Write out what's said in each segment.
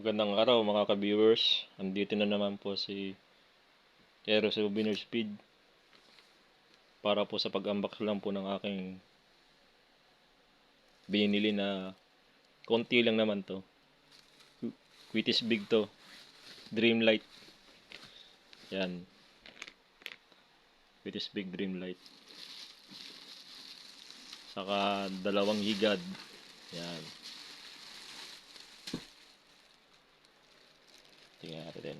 Magandang araw mga ka-viewers. Andito na naman po si Aero Souvenir Speed para po sa pag-unbox lang po ng aking binili na konti lang naman to. Quitis Big to. Dreamlight. Yan. Quitis Big Dreamlight. Saka dalawang higad. Yan. Tingnan natin.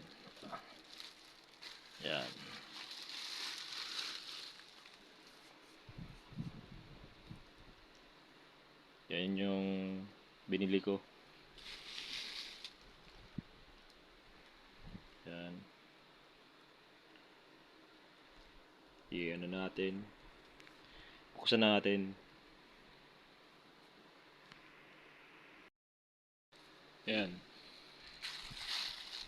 Yan. Yan yung binili ko. Yan. I-ano natin. Buksan natin. Yan.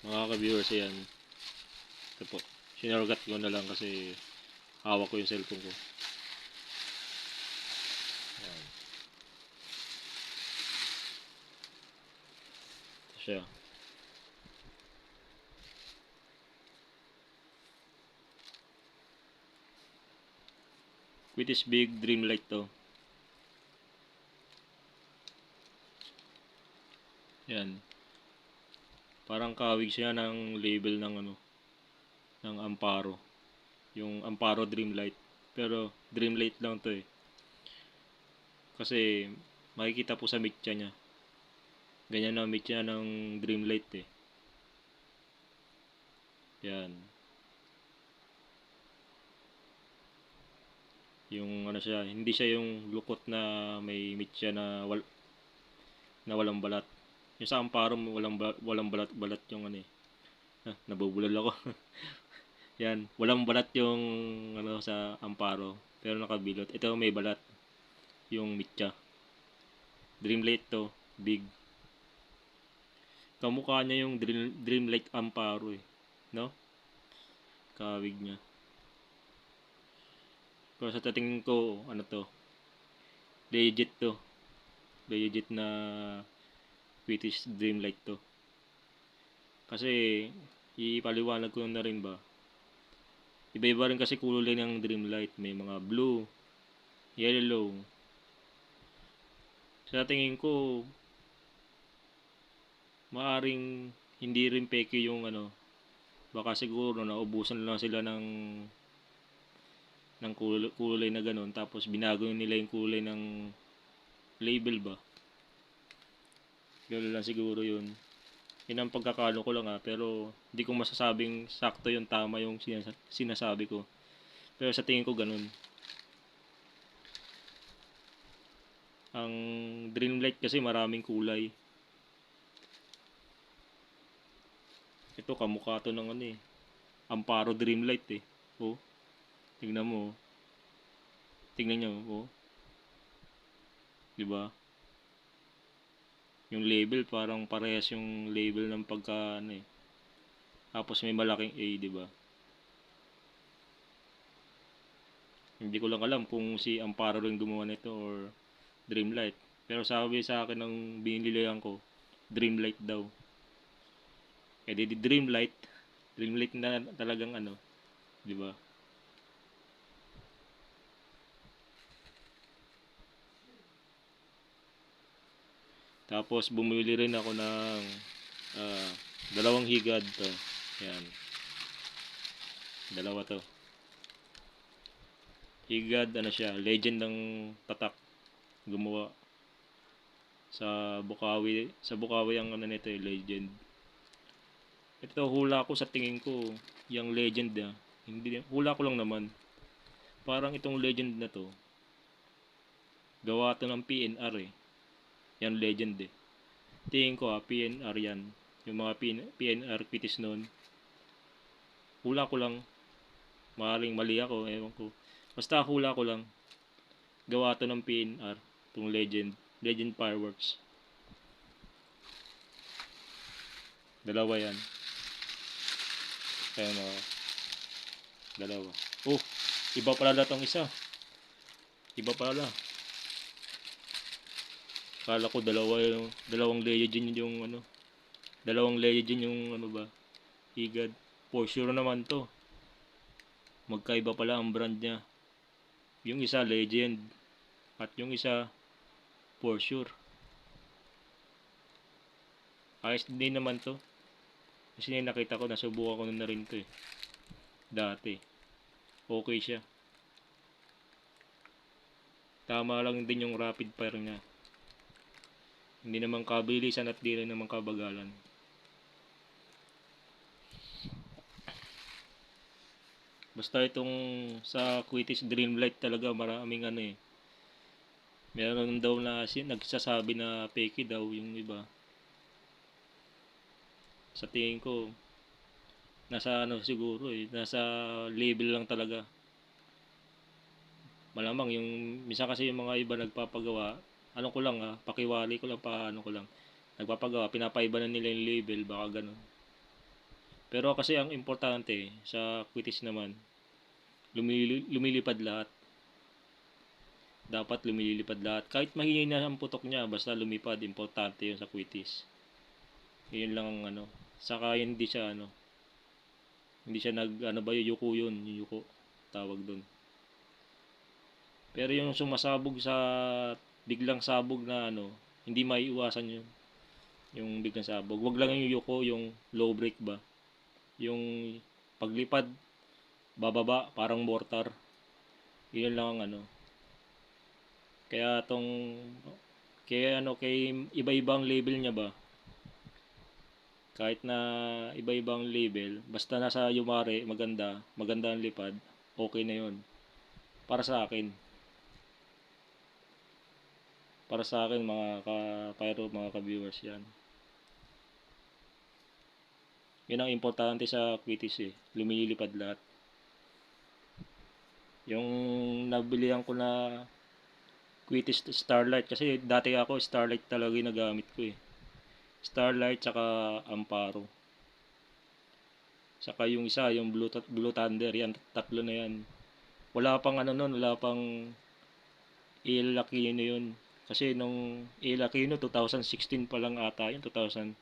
Mga ka-viewers, yan. Ito po. Sinargat ko na lang kasi hawak ko yung cellphone ko. Yan. Ito siya. Quitis Big Dreamlight to. Yan. Parang kawig siya ng label ng ano ng Amparo. Yung Amparo Dreamlight. Pero Dreamlight lang 'to eh. Kasi makikita po sa mitya niya. Ganyan ang mitya ng Dreamlight eh. Yan. Yung ano siya, hindi siya yung lukot na may mitya na wal na walang balat. Yung sa Amparo walang ba- walang balat-balat yung ano eh. Ah, nabubulol ako. Yan, walang balat yung ano sa Amparo, pero nakabilot. Ito may balat. Yung mitya. Dreamlight to, big. Kamukha niya yung Dream, Dreamlight Amparo eh. No? Kawig niya. Pero sa tatingin ko, ano to? Legit to. Legit na British Dreamlight to. Kasi, ipaliwanag ko na rin ba, iba-iba rin kasi kulay ng Dreamlight. May mga blue, yellow. Sa tingin ko, maaring hindi rin peke yung ano, baka siguro naubusan lang sila ng ng kulay, kulay na ganun tapos binago nila yung kulay ng label ba Ganun lang siguro yun. Yun ang pagkakalo ko lang ha, pero hindi ko masasabing sakto yung tama yung sinas- sinasabi ko. Pero sa tingin ko ganun. Ang Dreamlight kasi maraming kulay. Ito kamukha to ng ano eh. Amparo Dreamlight eh. Oh. Tingnan mo. oh. Tingnan nyo. Oh. Diba? Yung label parang parehas yung label ng pagka ano eh. Tapos may malaking A, di ba? Hindi ko lang alam kung si Amparo rin gumawa nito or Dreamlight. Pero sabi sa akin ng binilihan ko, Dreamlight daw. Eh di Dreamlight, Dreamlight na talagang ano, di ba? Tapos bumili rin ako ng ah, dalawang higad to. Yan. Dalawa to. Higad ano siya, legend ng tatak gumawa sa Bukawi, sa Bukawi ang ano nito, eh, legend. Ito hula ko sa tingin ko, yung legend ah. Hindi hula ko lang naman. Parang itong legend na to gawa to ng PNR eh. Yan legend eh. Tingin ko ah, PNR yan. Yung mga PN, PNR quitis noon. Hula ko lang. Maaaring mali ako, ewan ko. Basta hula ko lang. Gawa to ng PNR. Itong legend. Legend Fireworks. Dalawa yan. Ayan o. Dalawa. Oh, iba pala na tong isa. Iba pala. Kala ko dalawa yung dalawang legend yung ano Dalawang legend yung ano ba, Igad. For sure naman to. Magkaiba pala ang brand niya. Yung isa legend at yung isa for sure. Ayos din naman to. Kasi yung nakita ko, nasubukan ko na rin to eh. Dati. Okay siya. Tama lang din yung rapid fire niya. Hindi naman kabilisan at di rin naman kabagalan. Basta itong sa Quitis Dreamlight talaga maraming ano eh. Meron daw na nagsasabi na fake daw yung iba. Sa tingin ko nasa ano siguro eh, nasa label lang talaga. Malamang yung misa kasi yung mga iba nagpapagawa, ano ko lang ah, pakiwali ko lang pa ano ko lang. Nagpapagawa, pinapaiba na nila yung label, baka ganun. Pero kasi ang importante sa quitis naman, lumili- lumilipad lahat. Dapat lumilipad lahat. Kahit mahihina ang putok niya, basta lumipad, importante yun sa quitis. Yun lang ang ano. Saka hindi siya ano, hindi siya nag, ano ba yuko yun, yuko, tawag dun. Pero yung sumasabog sa biglang sabog na ano, hindi maiiwasan yun. Yung biglang sabog. Wag lang yung yuko, yung low break ba. Yung paglipad, bababa, parang mortar. Yun lang ang ano. Kaya tong, kaya ano, kay iba-ibang label niya ba, kahit na iba-ibang label, basta nasa Yumare, maganda, maganda ang lipad, okay na yun. Para sa akin. Para sa akin, mga ka-pyro, mga ka-viewers yan. Yun ang importante sa quitis eh. Lumilipad lahat. Yung nabilihan ko na quitis Starlight, kasi dati ako Starlight talaga yung nagamit ko eh. Starlight tsaka Amparo. Saka yung isa, yung Blue, Blue Thunder, yan, tatlo na yan. Wala pang ano nun, wala pang Il Aquino yun. Kasi nung Il Aquino, 2016 pa lang ata yun, 2000.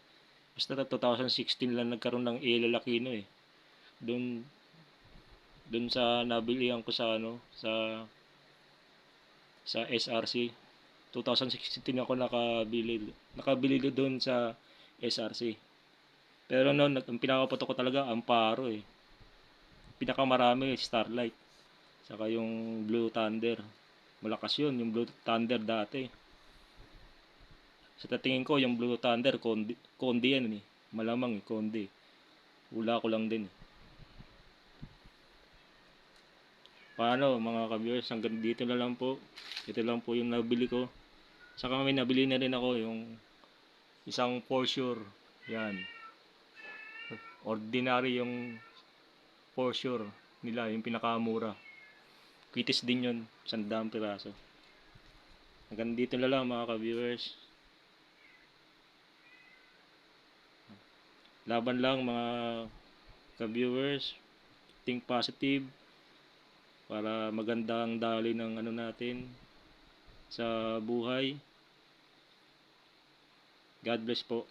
Basta 2016 lang nagkaroon ng Il Aquino eh. Doon, doon sa nabilihan ko sa ano, sa sa SRC. 2016 ako nakabili nakabili doon sa SRC. Pero noon, ang pinakapatok ko talaga, Amparo eh. Pinakamarami, Starlight. Saka yung Blue Thunder. Malakas yun, yung Blue Thunder dati. Sa tatingin ko, yung Blue Thunder, Kondi, Kondi yan eh. Malamang eh, Kondi. Hula ko lang din eh. Paano mga ka-viewers, hanggang dito na lang po. Ito lang po yung nabili ko. Saka may nabili na rin ako yung isang for sure. Yan. Ordinary yung for sure nila, yung pinakamura. Quitis din yun, sandang piraso. Hanggang dito na lang mga ka-viewers. Laban lang mga ka-viewers. Think positive para maganda ang daloy ng ano natin sa buhay. God bless po.